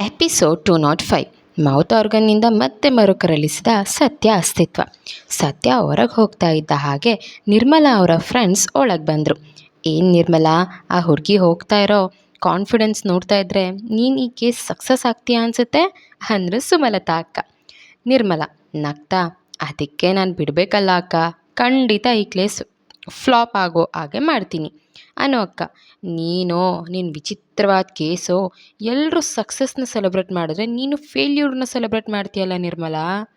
Episode two nought five. Mouth ಆರ್ಗನ್ನಿಂದ ಮತ್ತೆ ಮರುಕರಳಿಸಿದ ಸತ್ಯ ಅಸ್ತಿತ್ವ. ಸತ್ಯ ಹೊರಗೆ ಹೋಗ್ತಾ ಇದ್ದ ಹಾಗೆ ನಿರ್ಮಲಾ ಅವರ ಫ್ರೆಂಡ್ಸ್ ಒಳಗೆ ಬಂದರು. ಏನು ನಿರ್ಮಲಾ, ಆ ಹುಡುಗಿ ಹೋಗ್ತಾ ಇರೋ ಕಾನ್ಫಿಡೆನ್ಸ್ ನೋಡ್ತಾ ಇದ್ದರೆ ನೀನು ಈ ಕೇಸ್ ಸಕ್ಸಸ್ ಆಗ್ತೀಯಾ ಅನಿಸುತ್ತೆ? ಅಂದರು ಸುಮಲತಾ ಅಕ್ಕ. ನಿರ್ಮಲಾ, ನಗ್ತಾ, ಅದಕ್ಕೆ ನಾನು ಬಿಡಬೇಕಲ್ಲ ಅಕ್ಕ. ಖಂಡಿತ ಈ ಕೇಸ್ ಫ್ಲಾಪ್ ಆಗೋ ಹಾಗೆ ಮಾಡ್ತೀನಿ. ಅನ್ನೋ ಅಕ್ಕ. ನೀನೋ ನಿನ್ನ ವಿಚಿತ್ರವಾದ ಕೇಸೋ ಎಲ್ಲರೂ ಸಕ್ಸಸ್ನ ಸೆಲೆಬ್ರೇಟ್ ಮಾಡಿದ್ರೆ ನೀನು ಫೇಲ್ಯೂರ್ನ ಸೆಲೆಬ್ರೇಟ್ ಮಾಡ್ತೀಯಲ್ಲ ನಿರ್ಮಲಾ?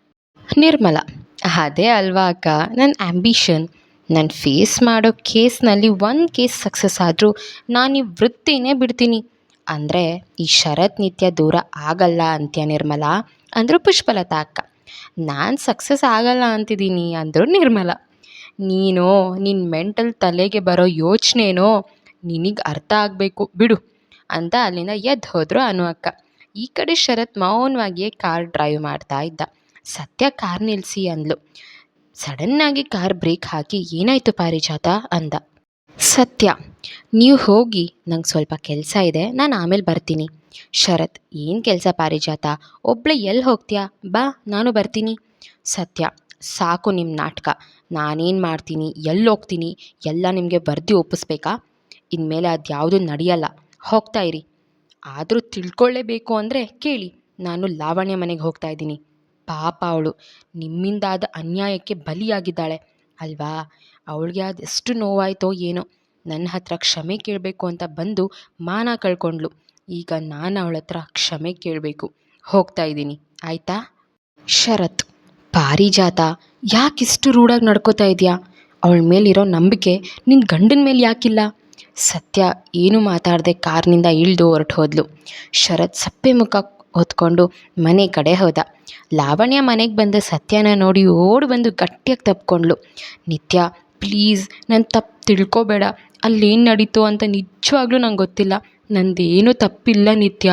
ನಿರ್ಮಲ, ಅದೇ ಅಲ್ವಾ ಅಕ್ಕ. ನನ್ನ ಆ್ಯಂಬಿಷನ್ ನಾನು ಫೇಸ್ ಮಾಡೋ ಕೇಸ್ನಲ್ಲಿ ಒಂದು ಕೇಸ್ ಸಕ್ಸಸ್ ಆದರೂ ನಾನು ಈ ವೃತ್ತಿನೇ ಬಿಡ್ತೀನಿ. ಅಂದರೆ ಈ ಶರತ್ ನಿತ್ಯ ದೂರ ಆಗಲ್ಲ ಅಂತ್ಯ ನಿರ್ಮಲ. ಅಂದರು ಪುಷ್ಪಲತಾ ಅಕ್ಕ. ನಾನು ಸಕ್ಸಸ್ ಆಗಲ್ಲ ಅಂತಿದ್ದೀನಿ ಅಂದರು ನಿರ್ಮಲಾ. ನೀನು ನಿನ್ನ ಮೆಂಟಲ್ ತಲೆಗೆ ಬರೋ ಯೋಚನೆನೋ ನಿನಗೆ ಅರ್ಥ ಆಗಬೇಕು, ಬಿಡು ಅಂತ ಅಲ್ಲಿಂದ ಎದ್ದು ಹೋದರು ಅನು ಅಕ್ಕ. ಈ ಕಡೆ ಶರತ್ ಮೌನವಾಗಿಯೇ ಕಾರ್ ಡ್ರೈವ್ ಮಾಡ್ತಾ ಇದ್ದ. ಸತ್ಯ ಕಾರ್ ನಿಲ್ಲಿಸಿ ಅಂದ್ಲು. ಸಡನ್ನಾಗಿ ಕಾರ್ ಬ್ರೇಕ್ ಹಾಕಿ ಏನಾಯಿತು ಪಾರಿಜಾತ ಅಂದ. ಸತ್ಯ, ನೀವು ಹೋಗಿ, ನಂಗೆ ಸ್ವಲ್ಪ ಕೆಲಸ ಇದೆ, ನಾನು ಆಮೇಲೆ ಬರ್ತೀನಿ. ಶರತ್, ಏನು ಕೆಲಸ ಪಾರಿಜಾತ? ಒಬ್ಳೆ ಎಲ್ಲಿ ಹೋಗ್ತೀಯಾ? ಬಾ, ನಾನು ಬರ್ತೀನಿ. ಸತ್ಯ, ಸಾಕು ನಿಮ್ಮ ನಾಟಕ. ನಾನೇನು ಮಾಡ್ತೀನಿ ಎಲ್ಲಿ ಹೋಗ್ತೀನಿ ಎಲ್ಲ ನಿಮಗೆ ಬರೆದು ಒಪ್ಪಿಸ್ಬೇಕಾ? ಇನ್ಮೇಲೆ ಅದು ಯಾವುದೂ ನಡೆಯಲ್ಲ. ಹೋಗ್ತಾ ಇರಿ. ಆದರೂ ತಿಳ್ಕೊಳ್ಳೇಬೇಕು ಅಂದರೆ ಕೇಳಿ. ನಾನು ಲಾವಣ್ಯ ಮನೆಗೆ ಹೋಗ್ತಾ ಇದ್ದೀನಿ. ಪಾಪ ಅವಳು. ನಿಮ್ಮಿಂದಾದ ಅನ್ಯಾಯಕ್ಕೆ ಬಲಿಯಾಗಿದ್ದಾಳೆ. ಅಲ್ವಾ? ಅವಳಿಗೆ ಅದೆಷ್ಟು ನೋವಾಯಿತೋ ಏನೋ. ನನ್ನ ಹತ್ರ ಕ್ಷಮೆ ಕೇಳಬೇಕು ಅಂತ ಬಂದು ಮಾನ ಕಳ್ಕೊಂಡ್ಳು. ಈಗ ನಾನು ಅವಳ ಹತ್ರ ಕ್ಷಮೆ ಕೇಳಬೇಕು. ಹೋಗ್ತಾ ಇದ್ದೀನಿ. ಆಯಿತಾ? ಶರತ್. ಪಾರಿಜಾತ ಯಾಕಿಷ್ಟು ರೂಢಾಗಿ ನಡ್ಕೋತಾ ಇದೆಯಾ? ಅವಳ ಮೇಲಿರೋ ನಂಬಿಕೆ ನಿನ್ನ ಗಂಡನ ಮೇಲೆ ಯಾಕಿಲ್ಲ? ಸತ್ಯ ಏನು ಮಾತಾಡದೆ ಕಾರ್ನಿಂದ ಇಳಿದು ಹೊರಟು ಹೋದ್ಲು. ಶರತ್ ಸಪ್ಪೆ ಮುಖ ಹೊತ್ಕೊಂಡು ಮನೆ ಕಡೆ ಹೋದ. ಲಾವಣ್ಯ ಮನೆಗೆ ಬಂದ ಸತ್ಯನ ನೋಡಿ ಓಡಿ ಬಂದು ಗಟ್ಟಿಯಾಗಿ ತಪ್ಕೊಂಡ್ಳು ನಿತ್ಯ, ಪ್ಲೀಸ್ ನನ್ನ ತಪ್ಪು ತಿಳ್ಕೊಬೇಡ. ಅಲ್ಲೇನು ನಡೀತು ಅಂತ ನಿಜವಾಗ್ಲೂ ನಂಗೆ ಗೊತ್ತಿಲ್ಲ. ನಂದೇನು ತಪ್ಪಿಲ್ಲ ನಿತ್ಯ.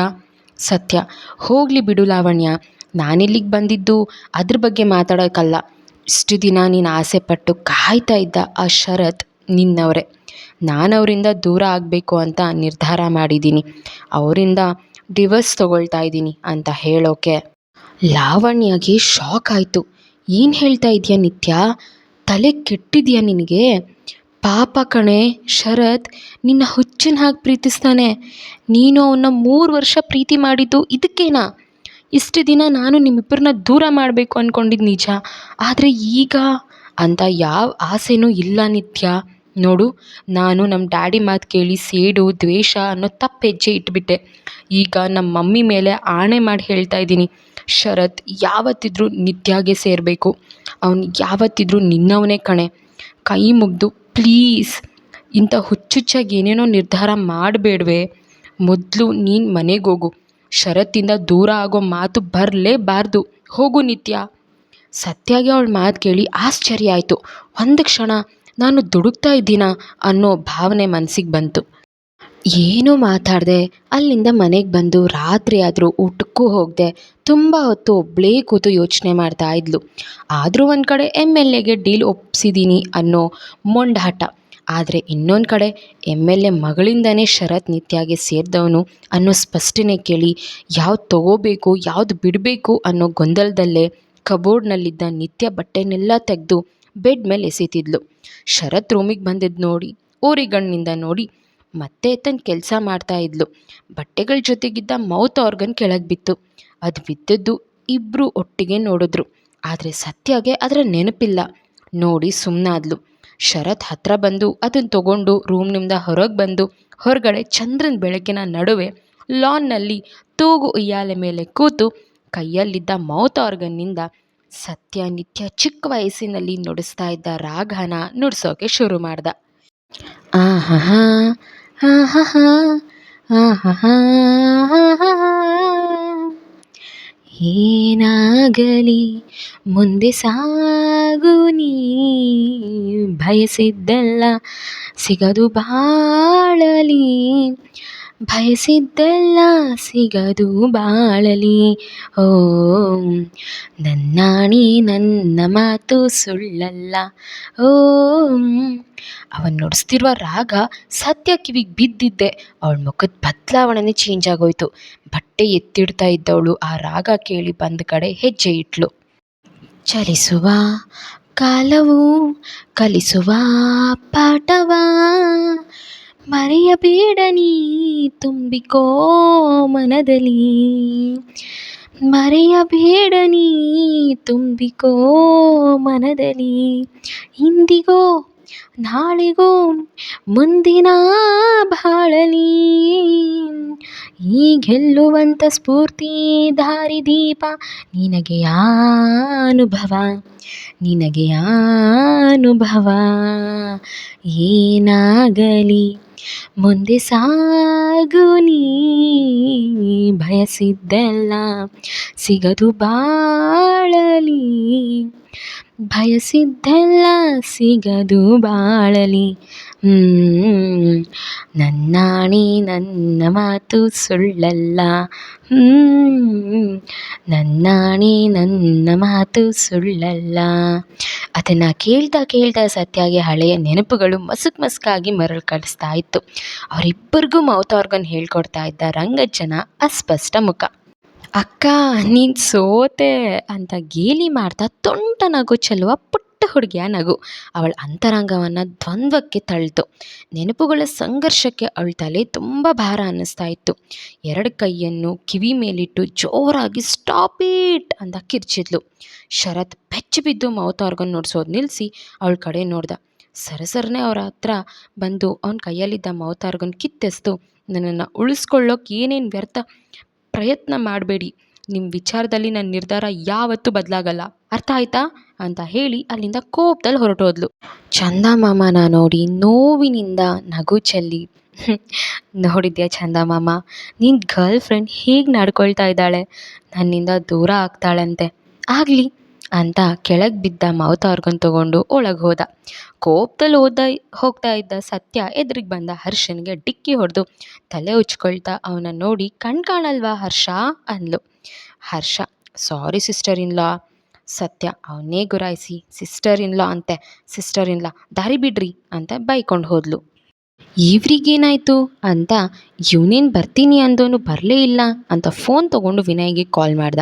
ಸತ್ಯ, ಹೋಗಲಿ ಬಿಡು ಲಾವಣ್ಯ. ನಾನಿಲ್ಲಿಗೆ ಬಂದಿದ್ದು ಅದ್ರ ಬಗ್ಗೆ ಮಾತಾಡೋಕ್ಕಲ್ಲ ಇಷ್ಟು ದಿನ ನೀನು ಆಸೆ ಪಟ್ಟು ಕಾಯ್ತಾ ಇದ್ದ ಆ ಶರತ್ ನಿನ್ನವರೇ. ನಾನು ಅವರಿಂದ ದೂರ ಆಗಬೇಕು ಅಂತ ನಿರ್ಧಾರ ಮಾಡಿದ್ದೀನಿ. ಅವರಿಂದ ಡಿವರ್ಸ್ ತಗೊಳ್ತಾ ಇದ್ದೀನಿ ಅಂತ ಹೇಳೋಕೆ ಲಾವಣ್ಯಗೆ ಶಾಕ್ ಆಯಿತು. ಏನು ಹೇಳ್ತಾ ಇದೆಯಾ ನಿತ್ಯ? ತಲೆ ಕೆಟ್ಟಿದೆಯಾ ನಿನಗೆ? ಪಾಪ ಕಣೆ, ಶರತ್ ನಿನ್ನ ಹುಚ್ಚಿನ ಹಾಗೆ ಪ್ರೀತಿಸ್ತಾನೆ. ನೀನು ಅವನ್ನ ಮೂರು ವರ್ಷ ಪ್ರೀತಿ ಮಾಡಿದ್ದು ಇದಕ್ಕೇನಾ? ಇಷ್ಟು ದಿನ ನಾನು ನಿಮ್ಮಿಬ್ಬರನ್ನ ದೂರ ಮಾಡಬೇಕು ಅಂದ್ಕೊಂಡಿದ್ದು ನಿಜ. ಆದರೆ ಈಗ ಅಂತ ಯಾವ ಆಸೆನೂ ಇಲ್ಲ ನಿತ್ಯ. ನೋಡು, ನಾನು ನಮ್ಮ ಡ್ಯಾಡಿ ಮಾತು ಕೇಳಿ ಸೇಡು, ದ್ವೇಷ ಅನ್ನೋ ತಪ್ಪು ಹೆಜ್ಜೆ ಇಟ್ಬಿಟ್ಟೆ. ಈಗ ನಮ್ಮ ಮಮ್ಮಿ ಮೇಲೆ ಆಣೆ ಮಾಡಿ ಹೇಳ್ತಾ ಇದ್ದೀನಿ. ಶರತ್ ಯಾವತ್ತಿದ್ರೂ ನಿತ್ಯಾಗೆ ಸೇರಬೇಕು. ಅವನು ಯಾವತ್ತಿದ್ರೂ ನಿನ್ನವನೇ ಕಣೆ. ಕೈ ಮುಗಿದು, ಪ್ಲೀಸ್, ಇಂಥ ಹುಚ್ಚುಚ್ಚಾಗಿ ಏನೇನೋ ನಿರ್ಧಾರ ಮಾಡಬೇಡ್ವೆ. ಮೊದಲು ನೀನು ಮನೆಗೆ ಹೋಗು. ಶರತ್ತಿಂದ ದೂರ ಆಗೋ ಮಾತು ಬರಲೇಬಾರ್ದು. ಹೋಗು ನಿತ್ಯ. ಸತ್ಯಾಗಿ ಅವಳ ಮಾತು ಕೇಳಿ ಆಶ್ಚರ್ಯ ಆಯಿತು. ಒಂದು ಕ್ಷಣ ನಾನು ದುಡುಕ್ತಾ ಇದ್ದೀನ ಅನ್ನೋ ಭಾವನೆ ಮನಸ್ಸಿಗೆ ಬಂತು. ಏನೂ ಮಾತಾಡದೆ, ಅಲ್ಲಿಂದ ಮನೆಗೆ ಬಂದು ರಾತ್ರಿ ಆದರೂ ಊಟಕ್ಕೂ ಹೋಗದೆ ತುಂಬ ಹೊತ್ತು ಒಬ್ಬಳೇ ಕೂತು ಯೋಚನೆ ಮಾಡ್ತಾ ಇದ್ಲು. ಆದರೂ ಒಂದು ಕಡೆ ಎಂ ಎಲ್ ಎಗೆ ಡೀಲ್ ಒಪ್ಸಿದ್ದೀನಿ ಅನ್ನೋ ಮೊಂಡಾಟ. ಆದರೆ ಇನ್ನೊಂದು ಕಡೆ ಎಂ ಎಲ್ ಎ ಮಗಳಿಂದನೇ ಶರತ್ ನಿತ್ಯಾಗೆ ಸೇರಿದವನು ಅನ್ನೋ ಸ್ಪಷ್ಟನೆ ಕೇಳಿ ಯಾವ್ದು ತಗೋಬೇಕು, ಯಾವ್ದು ಬಿಡಬೇಕು ಅನ್ನೋ ಗೊಂದಲದಲ್ಲೇ ಕಬೋರ್ಡ್ನಲ್ಲಿದ್ದ ನಿತ್ಯ ಬಟ್ಟೆನೆಲ್ಲ ತೆಗೆದು ಬೆಡ್ ಮೇಲೆ ಎಸೀತಿದ್ಲು. ಶರತ್ ರೂಮಿಗೆ ಬಂದಿದ್ದು ನೋಡಿ, ಊರಿಗಣ್ಣಿಂದ ನೋಡಿ ಮತ್ತೆ ತನ್ನ ಕೆಲಸ ಮಾಡ್ತಾ ಇದ್ಲು. ಬಟ್ಟೆಗಳ ಜೊತೆಗಿದ್ದ ಮೌತ್ ಆರ್ಗನ್ ಕೆಳಗೆ ಬಿತ್ತು. ಅದು ಬಿದ್ದದ್ದು ಇಬ್ಬರು ಒಟ್ಟಿಗೆ ನೋಡಿದ್ರು. ಆದರೆ ಸತ್ಯಾಗೆ ಅದರ ನೆನಪಿಲ್ಲ. ನೋಡಿ ಸುಮ್ಮನಾದ್ಲು ಶರತ್ ಹತ್ರ ಬಂದು ಅದನ್ನು ತಗೊಂಡು ರೂಮ್ನಿಂದ ಹೊರಗೆ ಬಂದು, ಹೊರಗಡೆ ಚಂದ್ರನ ಬೆಳಕಿನ ನಡುವೆ ಲಾನ್ನಲ್ಲಿ ತೂಗು ಉಯ್ಯಾಲೆ ಮೇಲೆ ಕೂತು ಕೈಯಲ್ಲಿದ್ದ ಮೌತ್ ಆರ್ಗನ್ನಿಂದ ಸತ್ಯ ನಿತ್ಯ ಚಿಕ್ಕ ವಯಸ್ಸಿನಲ್ಲಿ ನುಡಿಸ್ತಾ ಇದ್ದ ರಾಗನ ನುಡಿಸೋಕೆ ಶುರು ಮಾಡ್ದ. ಆಹಾ ಆಹಾ ಆಹಾ ಏನಾಗಲಿ ಮುಂದೆ ಸಾಗು ನೀ. ಬಯಸಿದ್ದೆಲ್ಲ ಸಿಗದು ಬಾಳಲಿ. ಬಯಸಿದ್ದೆಲ್ಲ ಸಿಗದು ಬಾಳಲಿ. ಓ, ನನ್ನಾಣಿ ನನ್ನ ಮಾತು ಸುಳ್ಳಲ್ಲ. ಓ, ಅವನ್ ನುಡಿಸ್ತಿರುವ ರಾಗ ಸತ್ಯ ಕಿವಿಗೆ ಬಿದ್ದಿದ್ದೆ. ಅವಳ ಮುಖದ ಬದಲಾವಣೆನೇ ಚೇಂಜ್ ಆಗೋಯ್ತು. ಬಟ್ಟೆ ಎತ್ತಿಡ್ತಾ ಇದ್ದವಳು, ಆ ರಾಗ ಕೇಳಿ ಬಂದ ಕಡೆ ಹೆಜ್ಜೆ ಇಟ್ಲು. ಚಲಿಸುವ ಕಾಲವು ಕಲಿಸುವ ಪಾಠವ. ಮರೆಯಬೇಡ ನೀ ತುಂಬಿಕೋ ಮನದಲ್ಲಿ. ಮರೆಯಬೇಡ ನೀ ತುಂಬಿಕೋ ಮನದಲ್ಲಿ. ಇಂದಿಗೋ ನಾಳೆಗೋ ಮುಂದಿನ ಬಾಳಲಿ. ಈ ಗೆಲ್ಲುವಂಥ ಸ್ಫೂರ್ತಿ ದಾರಿದೀಪ ನಿನಗೆ ಅನುಭವ. ನಿನಗೆ ಅನುಭವ ಏನಾಗಲಿ ಮುಂದೆ ಸಾಗು ನೀ ಬಯಸಿದ್ದೆಲ್ಲ ಸಿಗದು ಬಾಳಲಿ ಬಯಸಿದ್ದೆಲ್ಲ ಸಿಗದು ಬಾಳಲಿ. ನನ್ನಾಣಿ ನನ್ನ ಮಾತು ಸುಳ್ಳಲ್ಲ. ನನ್ನಾಣಿ ನನ್ನ ಮಾತು ಸುಳ್ಳಲ್ಲ. ಅದನ್ನು ಕೇಳ್ತಾ ಕೇಳ್ತಾ ಸತ್ಯಾಗೆ ಹಳೆಯ ನೆನಪುಗಳು ಮಸುಕ್ ಮಸುಕಾಗಿ ಮರಳು ಕಳಿಸ್ತಾ ಇತ್ತು. ಅವರಿಬ್ಬರಿಗೂ ಮೌತ್ ಆರ್ಗನ್ ಹೇಳ್ಕೊಡ್ತಾ ಇದ್ದ ರಂಗಜ್ಜನ ಅಸ್ಪಷ್ಟ ಮುಖ. ಅಕ್ಕ, ನೀನು ಸೋತೆ ಅಂತ ಗೇಲಿ ಮಾಡ್ತಾ ತೊಂಟ ನಗು ಚೆಲ್ಲುವ ಪುಟ್ಟ ಹುಡುಗಿಯ ನಗು. ಅವಳ ಅಂತರಂಗವನ್ನು ದ್ವಂದ್ವಕ್ಕೆ ತಳ್ಳಿತು ನೆನಪುಗಳ ಸಂಘರ್ಷಕ್ಕೆ ಅವಳ ತಲೆ ತುಂಬ ಭಾರ ಅನ್ನಿಸ್ತಾ ಇತ್ತು. ಎರಡು ಕೈಯನ್ನು ಕಿವಿ ಮೇಲಿಟ್ಟು ಜೋರಾಗಿ ಸ್ಟಾಪ್ ಇಟ್ ಅಂತ ಕಿರ್ಚಿದ್ಲು. ಶರತ್ ಬೆಚ್ಚಿ ಬಿದ್ದು ಮೌತ್ ಆರ್ಗನ್ ನುಡ್ಸೋದು ನಿಲ್ಲಿಸಿ ಅವಳ ಕಡೆ ನೋಡ್ದ. ಸರಸರನೆ ಅವರ ಹತ್ರ ಬಂದು ಅವನ ಕೈಯಲ್ಲಿದ್ದ ಮೌತಾರ್ಗನ್ ಕಿತ್ತೆಸ್ತು. ನನ್ನನ್ನು ಉಳಿಸ್ಕೊಳ್ಳೋಕೆ ಏನೇನು ವ್ಯರ್ಥ ಪ್ರಯತ್ನ ಮಾಡಬೇಡಿ. ನಿಮ್ಮ ವಿಚಾರದಲ್ಲಿ ನನ್ನ ನಿರ್ಧಾರ ಯಾವತ್ತೂ ಬದಲಾಗಲ್ಲ. ಅರ್ಥ ಆಯ್ತಾ? ಅಂತ ಹೇಳಿ ಅಲ್ಲಿಂದ ಕೋಪದಲ್ಲಿ ಹೊರಟೋದ್ಲು. ಚಂದಮಾಮನ ನೋಡಿ ನೋವಿನಿಂದ ನಗು ಚೆಲ್ಲಿ. ನೋಡಿದ್ಯಾ ಚಂದಮಾಮ ನಿನ್ನ ಗರ್ಲ್ ಫ್ರೆಂಡ್ ಹೀಗೆ ನಡ್ಕೊಳ್ತಾ ಇದ್ದಾಳೆ? ನನ್ನಿಂದ ದೂರ ಆಗ್ತಾಳಂತೆ. ಆಗಲಿ ಅಂತ ಕೆಳಗೆ ಬಿದ್ದ ಮೌತ್ ಆರ್ಗನ್ ತಗೊಂಡು ಒಳಗೆ ಹೋದ. ಕೋಪದಲ್ಲಿ ಓದ ಹೋಗ್ತಾ ಇದ್ದ ಸತ್ಯ ಎದುರಿಗೆ ಬಂದ ಹರ್ಷನ್ಗೆ ಡಿಕ್ಕಿ ಹೊಡೆದು ತಲೆ ಉಚ್ಕೊಳ್ತಾ ಅವನ ನೋಡಿ ಕಣ್ ಕಾಣಲ್ವಾ ಹರ್ಷ? ಅಂದ್ಲು. ಹರ್ಷ ಸಾರಿ ಸಿಸ್ಟರ್ ಇನ್ ಲಾ ಸತ್ಯ ಅವನ್ನೇ ಗುರಾಯಿಸಿ. ಸಿಸ್ಟರ್ ಇನ್ ಲಾ ಅಂತೆ ಸಿಸ್ಟರ್ ಇನ್ ಲಾ ದಾರಿ ಬಿಡ್ರಿ ಅಂತ ಬೈಕೊಂಡು ಹೋದ್ಲು. ಇವ್ರಿಗೇನಾಯಿತು? ಅಂತ, ಇವನೇನು ಬರ್ತೀನಿ ಅಂದೋನು ಬರಲೇ ಇಲ್ಲ ಅಂತ ಫೋನ್ ತೊಗೊಂಡು ವಿನಯ್ಗೆ ಕಾಲ್ ಮಾಡ್ದ.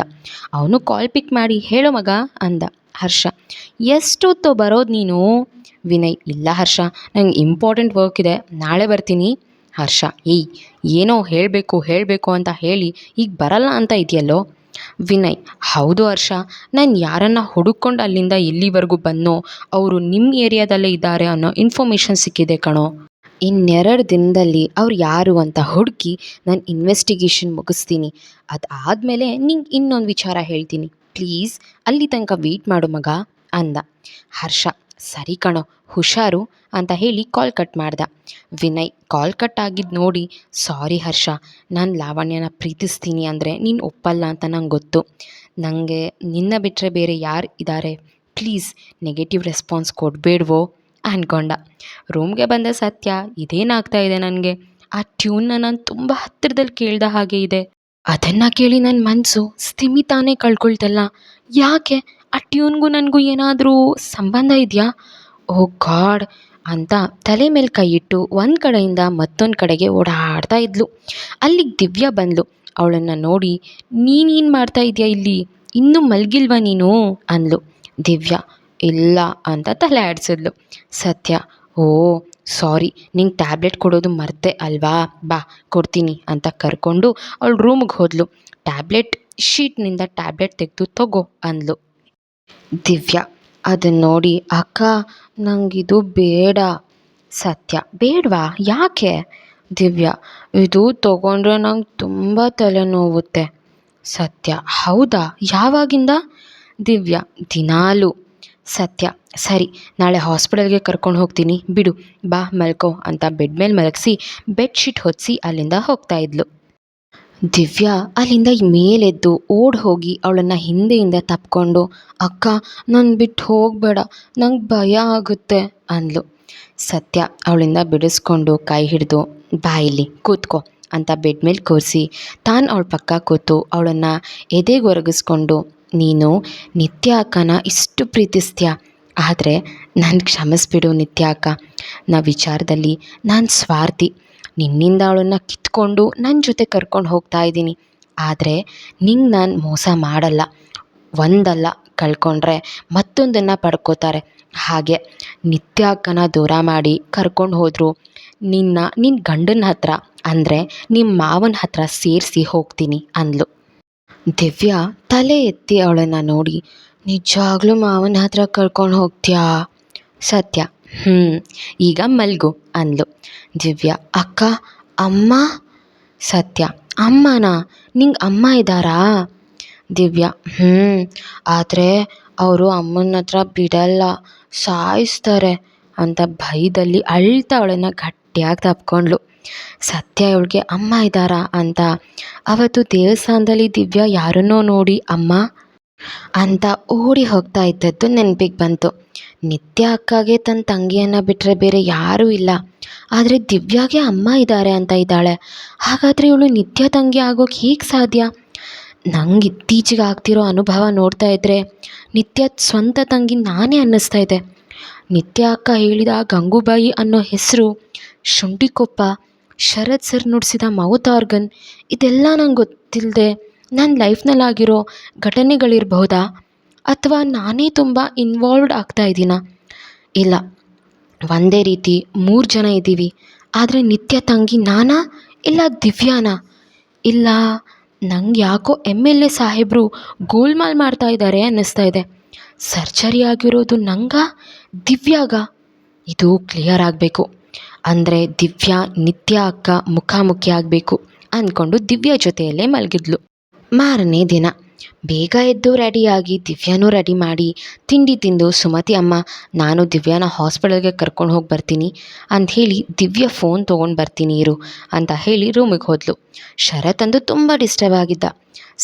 ಅವನು ಕಾಲ್ ಪಿಕ್ ಮಾಡಿ ಹೇಳೋ ಮಗ ಅಂದ. ಹರ್ಷ, ಎಷ್ಟೊತ್ತು ಬರೋದು ನೀನು? ವಿನಯ್, ಇಲ್ಲ ಹರ್ಷ, ನಂಗೆ ಇಂಪಾರ್ಟೆಂಟ್ ವರ್ಕ್ ಇದೆ. ನಾಳೆ ಬರ್ತೀನಿ. ಹರ್ಷ, ಏಯ್, ಏನೋ ಹೇಳಬೇಕು ಹೇಳಬೇಕು ಅಂತ ಹೇಳಿ, ಈಗ ಬರಲ್ಲ ಅಂತ ಇದೆಯಲ್ಲೋ? ವಿನಯ್, ಹೌದು ಹರ್ಷ, ನಾನು ಯಾರನ್ನು ಹುಡುಕೊಂಡು ಅಲ್ಲಿಂದ ಇಲ್ಲಿವರೆಗೂ ಬಂದೋ ಅವರು ನಿಮ್ಮ ಏರಿಯಾದಲ್ಲೇ ಇದ್ದಾರೆ ಅನ್ನೋ ಇನ್ಫಾರ್ಮೇಷನ್ ಸಿಕ್ಕಿದೆ ಕಣೋ. ಇನ್ನೆರಡು ದಿನದಲ್ಲಿ ಅವ್ರು ಯಾರು ಅಂತ ಹುಡುಕಿ ನಾನು ಇನ್ವೆಸ್ಟಿಗೇಷನ್ ಮುಗಿಸ್ತೀನಿ. ಅದಾದಮೇಲೆ ನಿಂಗೆ ಇನ್ನೊಂದು ವಿಚಾರ ಹೇಳ್ತೀನಿ. ಪ್ಲೀಸ್, ಅಲ್ಲಿ ತನಕ ವೆಯ್ಟ್ ಮಾಡು ಮಗ, ಅಂದ. ಹರ್ಷ ಸರಿ ಕಣೋ, ಹುಷಾರು ಅಂತ ಹೇಳಿ ಕಾಲ್ ಕಟ್ ಮಾಡ್ದ. ವಿನಯ್, ಕಾಲ್ ಕಟ್ ಆಗಿದ್ದು ನೋಡಿ, ಸಾರಿ ಹರ್ಷ, ನಾನು ಲಾವಣ್ಯನ ಪ್ರೀತಿಸ್ತೀನಿ ಅಂದರೆ ನೀನು ಒಪ್ಪಲ್ಲ ಅಂತ ನಂಗೆ ಗೊತ್ತು. ನನಗೆ ನಿನ್ನ ಬಿಟ್ಟರೆ ಬೇರೆ ಯಾರು ಇದ್ದಾರೆ ಪ್ಲೀಸ್, ನೆಗೆಟಿವ್ ರೆಸ್ಪಾನ್ಸ್ ಕೊಡಬೇಡ್ವೋ? ಅಂದ್ಕೊಂಡ ರೂಮ್ಗೆ ಬಂದ ಸತ್ಯ, ಇದೇನಾಗ್ತಾ ಇದೆ ನನಗೆ? ಆ ಟ್ಯೂನ್ನ ನಾನು ತುಂಬ ಹತ್ತಿರದಲ್ಲಿ ಕೇಳ್ದ ಹಾಗೆ ಇದೆ. ಅದನ್ನು ಕೇಳಿ ನನ್ನ ಮನಸ್ಸು ಸ್ಥಿಮಿತಾನೇ ಕಳ್ಕೊಳ್ತಲ್ಲ. ಯಾಕೆ? ಆ ಟ್ಯೂನ್ಗೂ ನನಗೂ ಏನಾದರೂ ಸಂಬಂಧ ಇದೆಯಾ? ಓ ಗಾಡ್ ಅಂತ ತಲೆ ಮೇಲೆ ಕೈ ಒಂದು ಕಡೆಯಿಂದ ಮತ್ತೊಂದು ಕಡೆಗೆ ಓಡಾಡ್ತಾ ಇದ್ಲು. ಅಲ್ಲಿಗೆ ದಿವ್ಯಾ ಬಂದ್ಲು. ಅವಳನ್ನು ನೋಡಿ, ನೀನೇನು ಮಾಡ್ತಾ ಇದೆಯಾ ಇಲ್ಲಿ? ಇನ್ನೂ ಮಲಗಿಲ್ವಾ ನೀನು? ಅಂದ್ಲು. ದಿವ್ಯಾ, ಇಲ್ಲ ಅಂತ ತಲೆ ಆಡಿಸಿದ್ಲು. ಸತ್ಯ, ಓ, ಸಾರಿ, ನಿಂಗೆ ಟ್ಯಾಬ್ಲೆಟ್ ಕೊಡೋದು ಮರ್ತೆ ಅಲ್ವಾ? ಬಾ, ಕೊಡ್ತೀನಿ ಅಂತ ಕರ್ಕೊಂಡು ಅವಳು ರೂಮ್ಗೆ ಹೋದ್ಲು. ಟ್ಯಾಬ್ಲೆಟ್, ಶೀಟ್ನಿಂದ ಟ್ಯಾಬ್ಲೆಟ್ ತೆಗೆದು ತಗೋ ಅಂದ್ಲು. ದಿವ್ಯಾ ಅದನ್ನ ನೋಡಿ, ಅಕ್ಕ, ನಂಗಿದು ಬೇಡ ಸತ್ಯ. ಬೇಡವಾ? ಯಾಕೆ? ದಿವ್ಯ, ಇದು ತೊಗೊಂಡ್ರೆ ನಂಗೆ ತುಂಬ ತಲೆನೋವುತ್ತೆ. ಸತ್ಯ? ಹೌದಾ? ಯಾವಾಗಿಂದ? ದಿವ್ಯ, ದಿನಾಲು. ಸತ್ಯ? ಸರಿ, ನಾಳೆ ಹಾಸ್ಪಿಟಲ್ಗೆ ಕರ್ಕೊಂಡು ಹೋಗ್ತೀನಿ. ಬಿಡು, ಬಾ ಮಲ್ಕೋ ಅಂತ ಬೆಡ್ ಮೇಲೆ ಮಲಗಿಸಿ ಬೆಡ್ಶೀಟ್ ಹೊದಿಸಿ ಅಲ್ಲಿಂದ ಹೋಗ್ತಾ ಇದ್ಲು. ದಿವ್ಯಾ ಅಲ್ಲಿಂದ ಮೇಲೆದ್ದು ಓಡ್ ಹೋಗಿ ಅವಳನ್ನು ಹಿಂದೆಯಿಂದ ತಪ್ಕೊಂಡು, ಅಕ್ಕ ನನ್ನ ಬಿಟ್ಟು ಹೋಗಬೇಡ, ನಂಗೆ ಭಯ ಆಗುತ್ತೆ, ಅಂದ್ಲು. ಸತ್ಯ ಅವಳಿಂದ ಬಿಡಿಸ್ಕೊಂಡು ಕೈ ಹಿಡಿದು ಬಾಯಿಲಿ ಕೂತ್ಕೋ, ಅಂತ ಬೆಡ್ ಮೇಲೆ ಕೂರಿಸಿ, ತಾನು ಅವಳ ಪಕ್ಕ ಕೂತು ಅವಳನ್ನು ಎದೆಗೆ ಒರಗಿಸ್ಕೊಂಡು ನೀನು ನಿತ್ಯ ಅಕ್ಕನ ಇಷ್ಟು ಪ್ರೀತಿಸ್ತೀಯ? ಆದರೆ ನನ್ನ ಕ್ಷಮಿಸ್ಬಿಡು ನಿತ್ಯ ಅಕ್ಕ. ನಾ ವಿಚಾರದಲ್ಲಿ ನಾನು ಸ್ವಾರ್ಥಿ. ನಿನ್ನಿಂದ ಅವಳನ್ನು ಕಿತ್ಕೊಂಡು ನನ್ನ ಜೊತೆ ಕರ್ಕೊಂಡು ಹೋಗ್ತಾ ಇದ್ದೀನಿ. ಆದರೆ ನಿಂಗೆ ನಾನು ಮೋಸ ಮಾಡಲ್ಲ. ಒಂದಲ್ಲ ಕಳ್ಕೊಂಡ್ರೆ ಮತ್ತೊಂದನ್ನು ಪಡ್ಕೋತಾರೆ. ಹಾಗೆ ನಿತ್ಯ ಅಕ್ಕನ ದೂರ ಮಾಡಿ ಕರ್ಕೊಂಡು ಹೋದರು. ನಿನ್ನ ನಿನ್ನ ಗಂಡನ ಹತ್ರ ಅಂದರೆ ನಿಮ್ಮ ಮಾವನ ಹತ್ರ ಸೇರಿಸಿ ಹೋಗ್ತೀನಿ ಅಂದ್ಲು. ದಿವ್ಯಾ ತಲೆ ಎತ್ತಿ ಅವಳನ್ನು ನೋಡಿ ನಿಜವಾಗ್ಲೂ ಮಾವನ ಹತ್ರ ಕರ್ಕೊಂಡು ಹೋಗ್ತೀಯಾ? ಸತ್ಯ ಹ್ಞೂ ಈಗ ಮಲ್ಗು ಅಂದ್ಲು. ದಿವ್ಯಾ, ಅಕ್ಕ, ಅಮ್ಮ, ಸತ್ಯ, ಅಮ್ಮನಾ? ನಿಂಗೆ ಅಮ್ಮ ಇದ್ದಾರಾ ದಿವ್ಯಾ ಹ್ಞೂ ಆದರೆ ಅವರು ಅಮ್ಮನ ಹತ್ರ ಬಿಡಲ್ಲ, ಸಾಯಿಸ್ತಾರೆ ಅಂತ ಭಯದಲ್ಲಿ ಅಳ್ತಾ ಅವಳನ್ನು ಗಟ್ಟಿಯಾಗಿ ತಪ್ಕೊಂಡ್ಲು. ಸತ್ಯ ಇವಳಿಗೆ ಅಮ್ಮ ಇದ್ದಾರಾ ಅಂತ. ಅವತ್ತು ದೇವಸ್ಥಾನದಲ್ಲಿ ದಿವ್ಯಾ ಯಾರನ್ನೋ ನೋಡಿ ಅಮ್ಮ ಅಂತ ಓಡಿ ಹೋಗ್ತಾ ಇದ್ದದ್ದು ನೆನಪಿಗೆ ಬಂತು. ನಿತ್ಯ ಅಕ್ಕಾಗೆ ತನ್ನ ತಂಗಿಯನ್ನು ಬಿಟ್ಟರೆ ಬೇರೆ ಯಾರೂ ಇಲ್ಲ. ಆದರೆ ದಿವ್ಯಾಗೆ ಅಮ್ಮ ಇದ್ದಾರೆ ಅಂತ ಇದ್ದಾಳೆ. ಹಾಗಾದರೆ ಇವಳು ನಿತ್ಯ ತಂಗಿ ಆಗೋಕೆ ಹೇಗೆ ಸಾಧ್ಯ? ನಂಗೆ ಇತ್ತೀಚೆಗೆ ಆಗ್ತಿರೋ ಅನುಭವ ನೋಡ್ತಾ ಇದ್ದರೆ ನಿತ್ಯ ಸ್ವಂತ ತಂಗಿ ನಾನೇ ಅನ್ನಿಸ್ತಾ ಇದೆ. ನಿತ್ಯ ಅಕ್ಕ ಹೇಳಿದ ಗಂಗೂಬಾಯಿ ಅನ್ನೋ ಹೆಸರು, ಶುಂಠಿಕೊಪ್ಪ, ಶರತ್ ಸರ್ ನುಡಿಸಿದ ಮೌತ್ ಆರ್ಗನ್, ಇದೆಲ್ಲ ನಂಗೆ ಗೊತ್ತಿಲ್ಲದೆ ನನ್ನ ಲೈಫ್ನಲ್ಲಾಗಿರೋ ಘಟನೆಗಳಿರಬಹುದಾ? ಅಥವಾ ನಾನೇ ತುಂಬ ಇನ್ವಾಲ್ವ್ಡ್ ಆಗ್ತಾ ಇದ್ದೀನಾ? ಇಲ್ಲ. ಒಂದೇ ರೀತಿ ಮೂರು ಜನ ಇದ್ದೀವಿ. ಆದರೆ ನಿತ್ಯ ತಂಗಿ ನಾನಾ? ಇಲ್ಲ ದಿವ್ಯಾನಾ? ಇಲ್ಲ, ನಂಗೆ ಯಾಕೋ ಎಂ ಎಲ್ ಎ ಸಾಹೇಬರು ಗೋಲ್ಮಾಲ್ ಮಾಡ್ತಾ ಇದ್ದಾರೆ ಅನ್ನಿಸ್ತಾ ಇದೆ. ಸರ್ಜರಿ ಆಗಿರೋದು ನಂಗ? ದಿವ್ಯಾಗ? ಇದು ಕ್ಲಿಯರ್ ಆಗಬೇಕು. ಅಂದರೆ ದಿವ್ಯಾ, ನಿತ್ಯ ಅಕ್ಕ ಮುಖಾಮುಖಿ ಆಗಬೇಕು ಅಂದ್ಕೊಂಡು ದಿವ್ಯಾ ಜೊತೆಯಲ್ಲೇ ಮಲಗಿದ್ಲು. ಮಾರನೇ ದಿನ. ಬೇಗ ಎದ್ದು ರೆಡಿಯಾಗಿ ದಿವ್ಯಾನೂ ರೆಡಿ ಮಾಡಿ ತಿಂಡಿ ತಿಂದು, ಸುಮತಿ ಅಮ್ಮ, ನಾನು ದಿವ್ಯಾನ ಹಾಸ್ಪಿಟಲ್ಗೆ ಕರ್ಕೊಂಡು ಹೋಗಿ ಬರ್ತೀನಿ. ಅಂತ ಹೇಳಿ ದಿವ್ಯ ಫೋನ್ ತೊಗೊಂಡು ಬರ್ತೀನಿ ಇರು, ಅಂತ ಹೇಳಿ ರೂಮಿಗೆ ಹೋದ್ಲು. ಶರತ್ ಅಂದು ತುಂಬ ಡಿಸ್ಟರ್ಬ್ ಆಗಿದ್ದ.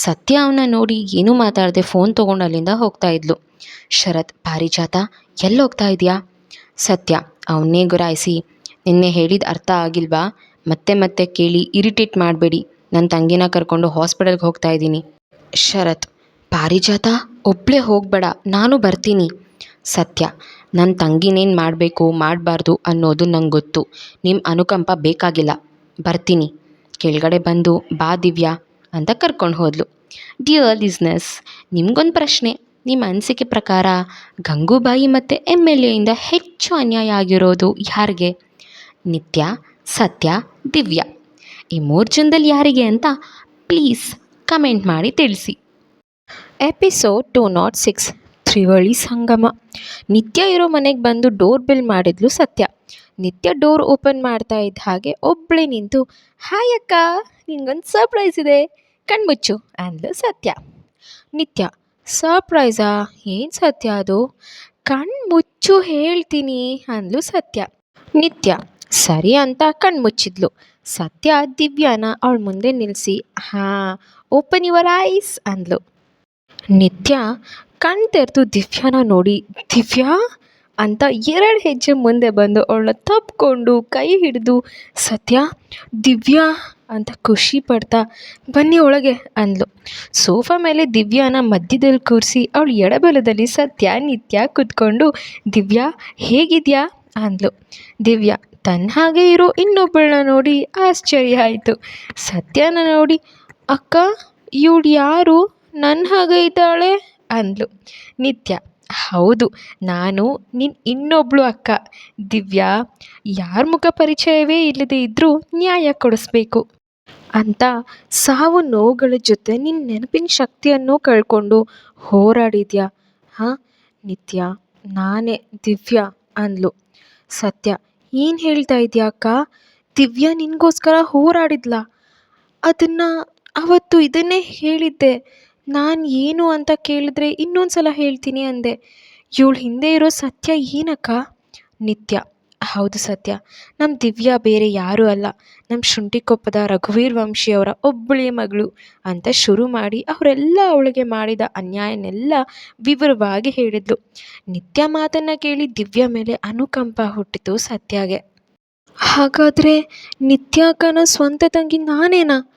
ಸತ್ಯ ಅವನ ನೋಡಿ ಏನೂ ಮಾತಾಡದೆ ಫೋನ್ ತೊಗೊಂಡು ಅಲ್ಲಿಂದ ಹೋಗ್ತಾ ಇದ್ಲು. ಶರತ್, ಪಾರಿಜಾತ ಎಲ್ಲಿ ಹೋಗ್ತಾ ಇದೆಯಾ? ಸತ್ಯ ಅವನ್ನೇ ಗುರಾಯಿಸಿ. ನಿನ್ನೆ ಹೇಳಿದ ಅರ್ಥ ಆಗಿಲ್ವಾ? ಮತ್ತೆ ಮತ್ತೆ ಕೇಳಿ ಇರಿಟೇಟ್ ಮಾಡಬೇಡಿ. ನನ್ನ ತಂಗಿನ ಕರ್ಕೊಂಡು ಹಾಸ್ಪಿಟಲ್ಗೆ ಹೋಗ್ತಾ ಇದ್ದೀನಿ. ಶರತ್, ಪಾರಿಜಾತ? ಒಬ್ಬಳೇ ಹೋಗಬೇಡ, ನಾನು ಬರ್ತೀನಿ. ಸತ್ಯ ನನ್ನ ತಂಗಿನೇನು ಮಾಡಬೇಕು, ಮಾಡಬಾರ್ದು ಅನ್ನೋದು ನಂಗೆ ಗೊತ್ತು. ನಿಮ್ಮ ಅನುಕಂಪ ಬೇಕಾಗಿಲ್ಲ. ಬರ್ತೀನಿ. ಕೆಳಗಡೆ ಬಂದು, ಬಾ ದಿವ್ಯಾ ಅಂತ ಕರ್ಕೊಂಡು ಹೋದ್ಲು. ಡಿಯರ್ ಲಿಸ್ನೆಸ್ ನಿಮ್ಗೊಂದು ಪ್ರಶ್ನೆ. ನಿಮ್ಮ ಅನಿಸಿಕೆ ಪ್ರಕಾರ ಗಂಗೂಬಾಯಿ ಮತ್ತು ಎಂ ಎಲ್ ಎಯಿಂದ ಹೆಚ್ಚು ಅನ್ಯಾಯ ಆಗಿರೋದು ಯಾರಿಗೆ? ನಿತ್ಯ, ಸತ್ಯ, ದಿವ್ಯಾ? ಈ ಮೂರು ಜನದಲ್ಲಿ ಯಾರಿಗೆ ಅಂತ? ಪ್ಲೀಸ್ ಕಮೆಂಟ್ ಮಾಡಿ ತಿಳಿಸಿ. ಎಪಿಸೋಡ್ ಟೂ ನಾಟ್ ಸಿಕ್ಸ್, ತ್ರಿವಳಿ ಸಂಗಮ. ನಿತ್ಯ ಇರೋ ಮನೆಗೆ ಬಂದು ಡೋರ್ ಬಿಲ್ ಮಾಡಿದ್ಲು ಸತ್ಯ. ನಿತ್ಯ ಡೋರ್ ಓಪನ್ ಮಾಡ್ತಾ ಇದ್ದ ಹಾಗೆ ಒಬ್ಬಳೇ ನಿಂತು, ಹಾಯ್ ಅಕ್ಕ, ನಿಂಗೊಂದು ಸರ್ಪ್ರೈಸ್ ಇದೆ, ಕಣ್ಮುಚ್ಚು ಅಂದ್ಲು ಸತ್ಯ. ನಿತ್ಯ, ಸರ್ಪ್ರೈಸಾ? ಏನು ಸತ್ಯ ಅದು? ಕಣ್ಮುಚ್ಚು ಹೇಳ್ತೀನಿ, ಅಂದ್ಲು ಸತ್ಯ. ನಿತ್ಯ, ಸರಿ ಅಂತ ಕಣ್ಮುಚ್ಚಿದ್ಲು. ಸತ್ಯ ದಿವ್ಯಾನ ಅವಳ ಮುಂದೆ ನಿಲ್ಲಿಸಿ ಹಾಂ ಓಪನ್ ಯುವರ್ ಐಸ್ ಅಂದ್ಲು. ನಿತ್ಯ ಕಣ್ ತೆರೆದು ದಿವ್ಯಾನ ನೋಡಿ, ದಿವ್ಯಾ? ಅಂತ ಎರಡು ಹೆಜ್ಜೆ ಮುಂದೆ ಬಂದು ಅವಳನ್ನ ತಪ್ಕೊಂಡು ಕೈ ಹಿಡಿದು, ಸತ್ಯ, ದಿವ್ಯಾ? ಅಂತ ಖುಷಿ ಪಡ್ತಾ, ಬನ್ನಿ ಒಳಗೆ ಅಂದ್ಲು. ಸೋಫಾ ಮೇಲೆ ದಿವ್ಯಾನ ಮಧ್ಯದಲ್ಲಿ ಕೂರಿಸಿ, ಅವಳು ಎಡಬಲದಲ್ಲಿ ಸತ್ಯ ನಿತ್ಯ ಕೂತ್ಕೊಂಡು, ದಿವ್ಯಾ, ಹೇಗಿದ್ಯಾ? ಅಂದ್ಲು. ದಿವ್ಯಾ ತನ್ನ ಹಾಗೆ ಇರೋ ಇನ್ನೊಬ್ಬಳನ್ನ ನೋಡಿ ಆಶ್ಚರ್ಯ ಆಯಿತು. ಸತ್ಯನ ನೋಡಿ, ಅಕ್ಕ, ಇವಳು ಯಾರು? ನನ್ನ ಹಾಗೆ ಇದ್ದಾಳೆ? ಅಂದ್ಲು. ನಿತ್ಯ, ಹೌದು, ನಾನು ನಿನ್ನ ಇನ್ನೊಬ್ಳು ಅಕ್ಕ. ದಿವ್ಯಾ, ಯಾರ ಮುಖ ಪರಿಚಯವೇ ಇಲ್ಲದೆ ಇದ್ದರೂ ನ್ಯಾಯ ಕೊಡಿಸ್ಬೇಕು. ಅಂತ ಸಾವು ನೋವುಗಳ ಜೊತೆ ನಿನ್ನ ನೆನಪಿನ ಶಕ್ತಿಯನ್ನು ಕಳ್ಕೊಂಡು ಹೋರಾಡಿದ್ಯಾ? ಹಾಂ, ನಿತ್ಯ, ನಾನೇ ದಿವ್ಯಾ, ಅಂದ್ಲು. ಸತ್ಯ ಏನು ಹೇಳ್ತಾ ಇದೆಯಾ ಅಕ್ಕ? ದಿವ್ಯಾ ನಿನಗೋಸ್ಕರ ಹೋರಾಡಿದ್ಲ. ಅದನ್ನು ಅವತ್ತು ಇದನ್ನೇ ಹೇಳಿದ್ದೆ. ನಾನು ಏನು ಅಂತ ಕೇಳಿದ್ರೆ ಇನ್ನೊಂದು ಸಲ ಹೇಳ್ತೀನಿ ಅಂದೆ. ಇವಳು ಹಿಂದೆ ಇರೋ ಸತ್ಯ ಏನಕ್ಕ? ನಿತ್ಯ. ಹೌದು ಸತ್ಯ. ನಮ್ಮ ದಿವ್ಯಾ ಬೇರೆ ಯಾರೂ ಅಲ್ಲ. ನಮ್ಮ ಶುಂಠಿಕೊಪ್ಪದ ರಘುವೀರ್ ವಂಶಿಯವರ ಒಬ್ಬಳೇ ಮಗಳು ಅಂತ ಶುರು ಮಾಡಿ ಅವರೆಲ್ಲ ಅವಳಿಗೆ ಮಾಡಿದ ಅನ್ಯಾಯನೆಲ್ಲ ವಿವರವಾಗಿ ಹೇಳಿದ್ಲು. ನಿತ್ಯ ಮಾತನ್ನು ಕೇಳಿ ದಿವ್ಯಾ ಮೇಲೆ ಅನುಕಂಪ ಹುಟ್ಟಿತು ಸತ್ಯಾಗೆ. ಹಾಗಾದರೆ ನಿತ್ಯಾಕನ ಸ್ವಂತ ತಂಗಿ ನಾನೇನಾ?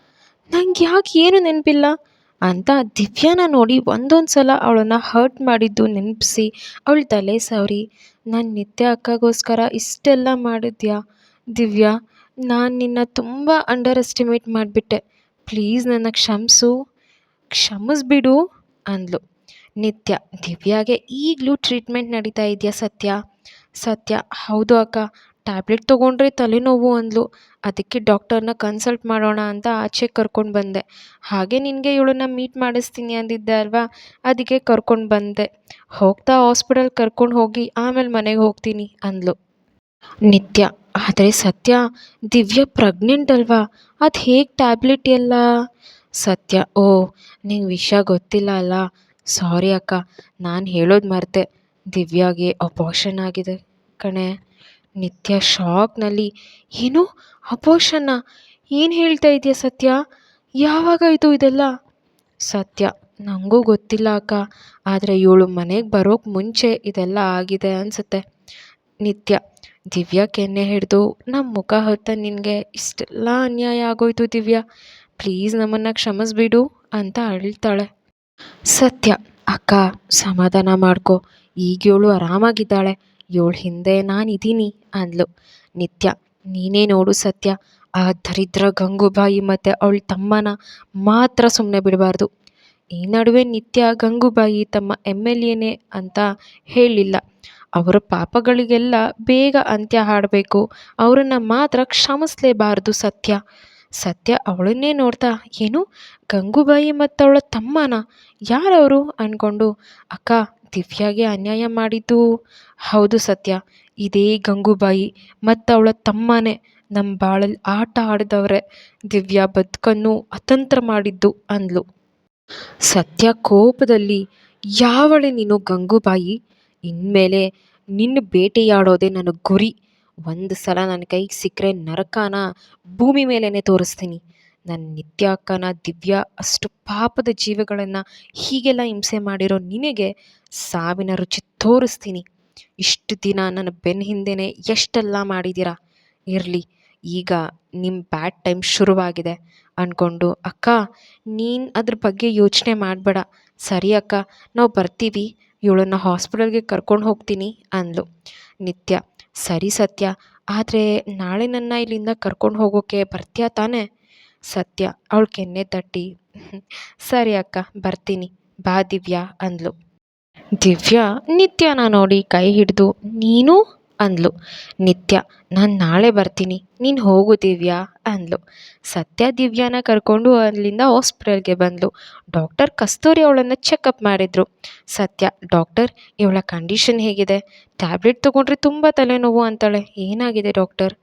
ನಂಗೆ ಯಾಕೆ ಏನು ನೆನಪಿಲ್ಲ? ಅಂತ ದಿವ್ಯಾನ ನೋಡಿ ಒಂದೊಂದು ಸಲ ಅವಳನ್ನು ಹರ್ಟ್ ಮಾಡಿದ್ದು ನೆನಪಿಸಿ. ಅವಳ ತಲೆ ಸವರಿ, ನಾನು ನಿತ್ಯ ಅಕ್ಕಗೋಸ್ಕರ ಇಷ್ಟೆಲ್ಲ ಮಾಡಿದ್ಯಾ? ದಿವ್ಯಾ, ನಾನು ನಿನ್ನ ತುಂಬ ಅಂಡರ್ ಎಸ್ಟಿಮೇಟ್ ಮಾಡಿಬಿಟ್ಟೆ. ಪ್ಲೀಸ್ ನನ್ನ ಕ್ಷಮಿಸು ಕ್ಷಮಿಸ್ಬಿಡು ಅಂದ್ಲು. ನಿತ್ಯ, ದಿವ್ಯಾಗೆ ಈಗಲೂ ಟ್ರೀಟ್ಮೆಂಟ್ ನಡೀತಾ ಇದೆಯಾ ಸತ್ಯ? ಸತ್ಯ, ಹೌದು ಅಕ್ಕ ಟ್ಯಾಬ್ಲೆಟ್ ತೊಗೊಂಡ್ರೆ ತಲೆನೋವು ಅಂದ್ಲು. ಅದಕ್ಕೆ ಡಾಕ್ಟರ್ನ ಕನ್ಸಲ್ಟ್ ಮಾಡೋಣ ಅಂತ ಆಚೆ ಕರ್ಕೊಂಡು ಬಂದೆ. ಹಾಗೆ ನಿನಗೆ ಇವಳನ್ನ ಮೀಟ್ ಮಾಡಿಸ್ತೀನಿ ಅಂದಿದ್ದೆ ಅಲ್ವಾ? ಅದಕ್ಕೆ ಕರ್ಕೊಂಡು ಬಂದೆ. ಹೋಗ್ತಾ ಹಾಸ್ಪಿಟಲ್ ಕರ್ಕೊಂಡು ಹೋಗಿ ಆಮೇಲೆ ಮನೆಗೆ ಹೋಗ್ತೀನಿ ಅಂದ್ಲು. ನಿತ್ಯ. ಆದರೆ ಸತ್ಯ, ದಿವ್ಯ ಪ್ರೆಗ್ನೆಂಟ್ ಅಲ್ವಾ? ಅದು ಹೇಗೆ ಟ್ಯಾಬ್ಲೆಟ್ ಎಲ್ಲ? ಸತ್ಯ, ಓ, ನಿಂಗೆ ವಿಷಯ ಗೊತ್ತಿಲ್ಲ ಅಲ್ಲ? ಸಾರಿ ಅಕ್ಕ, ನಾನು ಹೇಳೋದು ಮರೆತೆ. ದಿವ್ಯಾಗೆ ಅಪೋಷನ್ ಆಗಿದೆ ಕಣೆ. ನಿತ್ಯ ಶಾಕ್ನಲ್ಲಿ, ಏನು ಅಪೋಷನ್ನ ಏನು ಹೇಳ್ತಾ ಇದೆಯಾ ಸತ್ಯ? ಯಾವಾಗಾಯಿತು ಇದೆಲ್ಲ? ಸತ್ಯ ನನಗೂ ಗೊತ್ತಿಲ್ಲ ಅಕ್ಕ, ಆದರೆ ಇವಳು ಮನೆಗೆ ಬರೋಕ್ಕೆ ಮುಂಚೆ ಇದೆಲ್ಲ ಆಗಿದೆ ಅನಿಸುತ್ತೆ. ನಿತ್ಯ, ದಿವ್ಯಾ ಕೆನ್ನೆ ಹಿಡಿದು ನಮ್ಮ ಮುಖ ಹೊತ್ತ ನಿನಗೆ ಇಷ್ಟೆಲ್ಲ ಅನ್ಯಾಯ ಆಗೋಯ್ತು ದಿವ್ಯಾ. ಪ್ಲೀಸ್ ನಮ್ಮನ್ನು ಕ್ಷಮಿಸ್ಬಿಡು, ಅಂತ ಅಳ್ತಾಳೆ. ಸತ್ಯ, ಅಕ್ಕ, ಸಮಾಧಾನ ಮಾಡ್ಕೋ, ಈಗ ಇವಳು ಆರಾಮಾಗಿದ್ದಾಳೆ. ಇವಳ ಹಿಂದೆ ನಾನಿದ್ದೀನಿ ಅಂದ್ಲು. ನಿತ್ಯ, ನೀನೇ ನೋಡು ಸತ್ಯ, ಆ ದರಿದ್ರ ಗಂಗೂಬಾಯಿ ಮತ್ತು ಅವಳ ತಮ್ಮನ ಮಾತ್ರ ಸುಮ್ಮನೆ ಬಿಡಬಾರ್ದು. ಈ ನಡುವೆ ನಿತ್ಯ ಗಂಗೂಬಾಯಿ ತಮ್ಮ ಎಂ ಎಲ್ ಎನೇ ಅಂತ ಹೇಳಿಲ್ಲ ಅವರ ಪಾಪಗಳಿಗೆಲ್ಲ ಬೇಗ ಅಂತ್ಯ ಹಾಡಬೇಕು. ಅವರನ್ನು ಮಾತ್ರ ಕ್ಷಮಿಸಲೇಬಾರ್ದು ಸತ್ಯ. ಸತ್ಯ ಅವಳನ್ನೇ ನೋಡ್ತಾ, ಏನು? ಗಂಗೂಬಾಯಿ ಮತ್ತು ಅವಳ ತಮ್ಮನ? ಯಾರವರು? ಅನ್ಕೊಂಡು, ಅಕ್ಕ, ದಿವ್ಯಾಗೆ ಅನ್ಯಾಯ ಮಾಡಿದ್ದು. ಹೌದು ಸತ್ಯ, ಇದೇ ಗಂಗೂಬಾಯಿ ಮತ್ತು ಅವಳ ತಮ್ಮನೇ. ನಮ್ಮ ಬಾಳಲ್ಲಿ ಆಟ ಆಡಿದವ್ರೆ. ದಿವ್ಯಾ ಬದುಕನ್ನು ಅತಂತ್ರ ಮಾಡಿದ್ದು, ಅಂದ್ಲು. ಸತ್ಯ ಕೋಪದಲ್ಲಿ, ಯಾವಳೆ ನೀನು ಗಂಗೂಬಾಯಿ? ಇನ್ಮೇಲೆ ನಿನ್ನ ಬೇಟೆಯಾಡೋದೇ ನನ್ನ ಗುರಿ. ಒಂದು ಸಲ ನನ್ನ ಕೈಗೆ ಸಿಕ್ಕರೆ ನರಕಾನ ಭೂಮಿ ಮೇಲೇ ತೋರಿಸ್ತೀನಿ. ನನ್ನ ನಿತ್ಯ ಅಕ್ಕನ ದಿವ್ಯ, ಅಷ್ಟು ಪಾಪದ ಜೀವಗಳನ್ನು ಹೀಗೆಲ್ಲ ಹಿಂಸೆ ಮಾಡಿರೋ ನಿನಗೆ ಸಾವಿನ ರುಚಿ ತೋರಿಸ್ತೀನಿ. ಇಷ್ಟು ದಿನ ನನ್ನ ಬೆನ್ನ ಹಿಂದೆನೇ ಎಷ್ಟೆಲ್ಲ ಮಾಡಿದ್ದೀರಾ? ಇರಲಿ, ಈಗ ನಿಮ್ಮ ಬ್ಯಾಡ್ ಟೈಮ್ ಶುರುವಾಗಿದೆ. ಅಂದ್ಕೊಂಡು ಅಕ್ಕ, ನೀನು ಅದ್ರ ಬಗ್ಗೆ ಯೋಚನೆ ಮಾಡಬೇಡ. ಸರಿ ಅಕ್ಕ, ನಾವು ಬರ್ತೀವಿ. ಇವಳನ್ನು ಹಾಸ್ಪಿಟಲ್ಗೆ ಕರ್ಕೊಂಡು ಹೋಗ್ತೀನಿ ಅಂದಳು ನಿತ್ಯ, ಸರಿ ಸತ್ಯ, ಆದರೆ ನಾಳೆ ನನ್ನ ಇಲ್ಲಿಂದ ಕರ್ಕೊಂಡು ಹೋಗೋಕ್ಕೆ ಬರ್ತೀಯಾ ತಾನೇ? ಸತ್ಯ, ಅವಳು ಕೆನ್ನೆ ತಟ್ಟಿ, ಸರಿ ಅಕ್ಕ, ಬರ್ತೀನಿ, ಬಾ ದಿವ್ಯಾ ಅಂದಳು ದಿವ್ಯಾ, ನಿತ್ಯನ ನೋಡಿ ಕೈ ಹಿಡಿದು, ನೀನು? ಅಂದ್ಲು. ನಿತ್ಯ, ನಾನು ನಾಳೆ ಬರ್ತೀನಿ. ನೀನು ಹೋಗು ದಿವ್ಯಾ ಅಂದ್ಲು. ಸತ್ಯ ದಿವ್ಯಾನ ಕರ್ಕೊಂಡು ಅಲ್ಲಿಂದ ಹಾಸ್ಪಿಟಲ್ಗೆ ಬಂದ್ಲು. ಡಾಕ್ಟರ್ ಕಸ್ತೂರಿ ಅವಳನ್ನು ಚೆಕಪ್ ಮಾಡಿದರು. ಸತ್ಯ, ಡಾಕ್ಟರ್, ಇವಳ ಕಂಡೀಷನ್ ಹೇಗಿದೆ? ಟ್ಯಾಬ್ಲೆಟ್ ತೊಗೊಂಡ್ರೆ ತುಂಬ ತಲೆನೋವು ಅಂತಾಳೆ. ಏನಾಗಿದೆ ಡಾಕ್ಟರ್?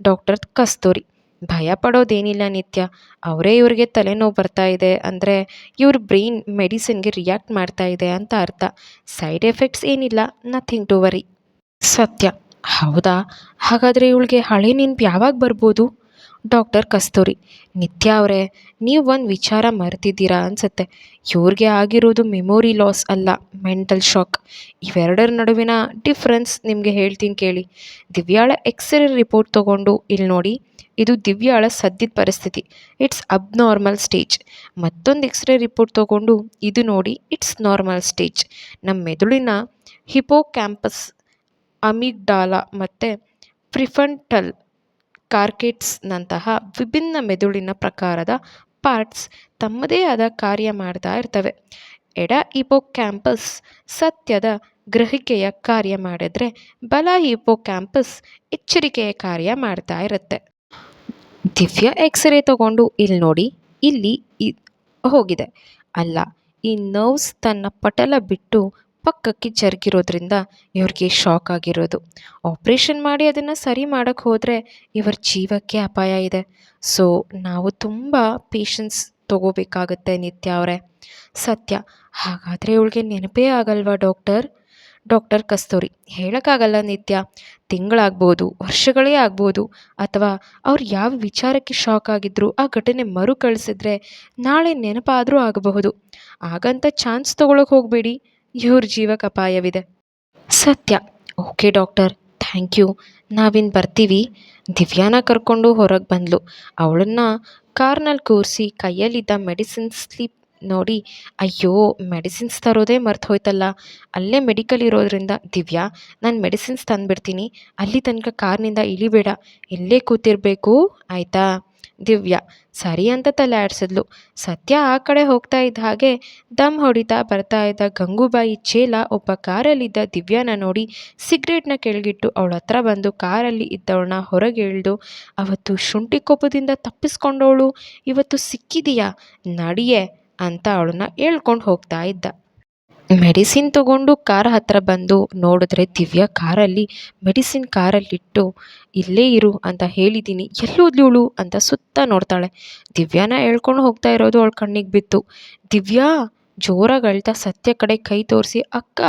ಡಾಕ್ಟರ್ ಕಸ್ತೂರಿ, ಭಯ ಪಡೋದೇನಿಲ್ಲ ನಿತ್ಯ. ಅವರೇ ಇವ್ರಿಗೆ ತಲೆನೋವು ಬರ್ತಾ ಇದೆ ಅಂದರೆ ಇವ್ರ ಬ್ರೈನ್ ಮೆಡಿಸಿನ್ಗೆ ರಿಯಾಕ್ಟ್ ಮಾಡ್ತಾ ಇದೆ ಅಂತ ಅರ್ಥ. ಸೈಡ್ ಎಫೆಕ್ಟ್ಸ್ ಏನಿಲ್ಲ. Nothing to worry. ಸತ್ಯ ಹೌದಾ? ಹಾಗಾದರೆ ಇವಳಿಗೆ ಹಳೆ ನೆನ್ಪು ಯಾವಾಗ ಬರ್ಬೋದು? ಡಾಕ್ಟರ್ ಕಸ್ತೂರಿ, ನಿತ್ಯ ಅವರೇ, ನೀವು ಒಂದು ವಿಚಾರ ಮರೆತಿದ್ದೀರಾ ಅನಿಸುತ್ತೆ. ಇವ್ರಿಗೆ ಆಗಿರೋದು ಮೆಮೊರಿ ಲಾಸ್ ಅಲ್ಲ, ಮೆಂಟಲ್ ಶಾಕ್. ಇವೆರಡರ ನಡುವಿನ ಡಿಫ್ರೆನ್ಸ್ ನಿಮಗೆ ಹೇಳ್ತೀನಿ ಕೇಳಿ. ದಿವ್ಯಾಳ ಎಕ್ಸ್ರೇ ರಿಪೋರ್ಟ್ ತೊಗೊಂಡು ಇಲ್ಲಿ ನೋಡಿ, ಇದು ದಿವ್ಯಾಳ ಸದ್ಯದ ಪರಿಸ್ಥಿತಿ. It's abnormal stage. ಮತ್ತೊಂದು ಎಕ್ಸ್ರೇ ರಿಪೋರ್ಟ್ ತೊಗೊಂಡು ಇದು ನೋಡಿ, ಇಟ್ಸ್ ನಾರ್ಮಲ್ ಸ್ಟೇಜ್. ನಮ್ಮ ಮೆದುಳಿನ ಹಿಪೋಕ್ಯಾಂಪಸ್ ಅಮಿಗ್ಡಾಲ ಮತ್ತು ಪ್ರಿಫಂಟಲ್ ಕಾರ್ಕೆಟ್ಸ್ನಂತಹ ವಿಭಿನ್ನ ಮೆದುಳಿನ ಪ್ರಕಾರದ ಪಾರ್ಟ್ಸ್ ತಮ್ಮದೇ ಆದ ಕಾರ್ಯ ಮಾಡ್ತಾ ಇರ್ತವೆ. ಎಡ ಹಿಪೋಕ್ಯಾಂಪಸ್ ಸತ್ಯದ ಗ್ರಹಿಕೆಯ ಕಾರ್ಯ ಮಾಡಿದ್ರೆ ಬಲ ಹಿಪೋಕ್ಯಾಂಪಸ್ ಎಚ್ಚರಿಕೆಯ ಕಾರ್ಯ ಮಾಡ್ತಾ ಇರುತ್ತೆ. ದಿವ್ಯ ಎಕ್ಸ್ರೇ ತಗೊಂಡು ಇಲ್ಲಿ ನೋಡಿ, ಇಲ್ಲಿ ಹೋಗಿದೆ. ಅಲ್ಲ, ಈ ನರ್ವ್ಸ್ ತನ್ನ ಪಟಲ ಬಿಟ್ಟು ಪಕ್ಕಕ್ಕೆ ಜರುಗಿರೋದ್ರಿಂದ ಇವ್ರಿಗೆ ಶಾಕ್ ಆಗಿರೋದು. ಆಪ್ರೇಷನ್ ಮಾಡಿ ಅದನ್ನು ಸರಿ ಮಾಡೋಕ್ಕೆ ಹೋದರೆ ಇವರ ಜೀವಕ್ಕೆ ಅಪಾಯ ಇದೆ. ಸೊ ನಾವು ತುಂಬ ಪೇಷನ್ಸ್ ತಗೋಬೇಕಾಗುತ್ತೆ ನಿತ್ಯ ಅವರೇ. ಸತ್ಯ. ಹಾಗಾದರೆ ಇವಳಿಗೆ ನೆನಪೇ ಆಗಲ್ವಾ ಡಾಕ್ಟರ್ ಡಾಕ್ಟರ್ ಕಸ್ತೂರಿ, ಹೇಳೋಕ್ಕಾಗಲ್ಲ ನಿತ್ಯ. ತಿಂಗಳಾಗ್ಬೋದು, ವರ್ಷಗಳೇ ಆಗ್ಬೋದು, ಅಥವಾ ಅವ್ರು ಯಾವ ವಿಚಾರಕ್ಕೆ ಶಾಕ್ ಆಗಿದ್ರು ಆ ಘಟನೆ ಮರುಕಳಿಸಿದ್ರೆ ನಾಳೆ ನೆನಪಾದರೂ ಆಗಬಹುದು. ಹಾಗಂತ ಚಾನ್ಸ್ ತೊಗೊಳಕ್ಕೆ ಹೋಗಬೇಡಿ. ಇವ್ರ ಜೀವಕ್ಕೆ ಅಪಾಯವಿದೆ Satya. Okay doctor. Thank you. ನಾವಿನ್ನು ಬರ್ತೀವಿ. ದಿವ್ಯಾನ ಕರ್ಕೊಂಡು ಹೊರಗೆ ಬಂದಳು ಅವಳನ್ನ ಕಾರ್ನಲ್ಲಿ ಕೂರಿಸಿ ಕೈಯಲ್ಲಿದ್ದ ಮೆಡಿಸಿನ್ ಸ್ಲಿಪ್ ನೋಡಿ, ಅಯ್ಯೋ, ಮೆಡಿಸಿನ್ಸ್ ತರೋದೇ ಮರ್ತು ಹೋಯ್ತಲ್ಲ. ಅಲ್ಲೇ ಮೆಡಿಕಲ್ ಇರೋದ್ರಿಂದ ದಿವ್ಯಾ, ನಾನು ಮೆಡಿಸಿನ್ಸ್ ತಂದುಬಿಡ್ತೀನಿ. ಅಲ್ಲಿ ತನಕ ಕಾರ್ನಿಂದ ಇಳಿಬೇಡ. ಇಲ್ಲೇ ಕೂತಿರಬೇಕು. ಆಯಿತಾ? ದಿವ್ಯಾ ಸರಿ ಅಂತ ತಲೆ ಸತ್ಯ ಆ ಕಡೆ ಹೋಗ್ತಾ ಇದ್ದ ಹಾಗೆ ದಮ್ ಹೊಡಿತಾ ಬರ್ತಾ ಇದ್ದ ಗಂಗೂಬಾಯಿ ಚೇಲ ಒಬ್ಬ ಕಾರಲ್ಲಿದ್ದ ದಿವ್ಯಾನ ನೋಡಿ ಸಿಗ್ರೇಟ್ನ ಕೆಳಗಿಟ್ಟು ಅವಳ ಹತ್ರ ಬಂದು ಕಾರಲ್ಲಿ ಇದ್ದವಳನ್ನ ಹೊರಗೆ ಎಳೆದು ಅವತ್ತು ಶುಂಠಿ ಕೋಪದಿಂದ ತಪ್ಪಿಸ್ಕೊಂಡವಳು, ಇವತ್ತು ಸಿಕ್ಕಿದೀಯಾ ನಡಿಯೆ? ಅಂತ ಅವಳನ್ನ ಹೇಳ್ಕೊಂಡು ಹೋಗ್ತಾ ಇದ್ದ. ಮೆಡಿಸಿನ್ ತಗೊಂಡು ಕಾರ್ ಹತ್ರ ಬಂದು ನೋಡಿದ್ರೆ ದಿವ್ಯಾ ಕಾರಲ್ಲಿ ಮೆಡಿಸಿನ್ ಕಾರಲ್ಲಿಟ್ಟು, ಇಲ್ಲೇ ಇರು ಅಂತ ಹೇಳಿದ್ದೀನಿ ಎಲ್ಲೋದ್ಲಿವಳು ಅಂತ ಸುತ್ತ ನೋಡ್ತಾಳೆ. ದಿವ್ಯಾನ ಹೇಳ್ಕೊಂಡು ಹೋಗ್ತಾ ಇರೋದು ಅವಳ ಕಣ್ಣಿಗೆ ಬಿತ್ತು ದಿವ್ಯಾ ಜೋರಾಗಿ ಅಳ್ತಾ ಸತ್ಯ ಕಡೆ ಕೈ ತೋರಿಸಿ, ಅಕ್ಕ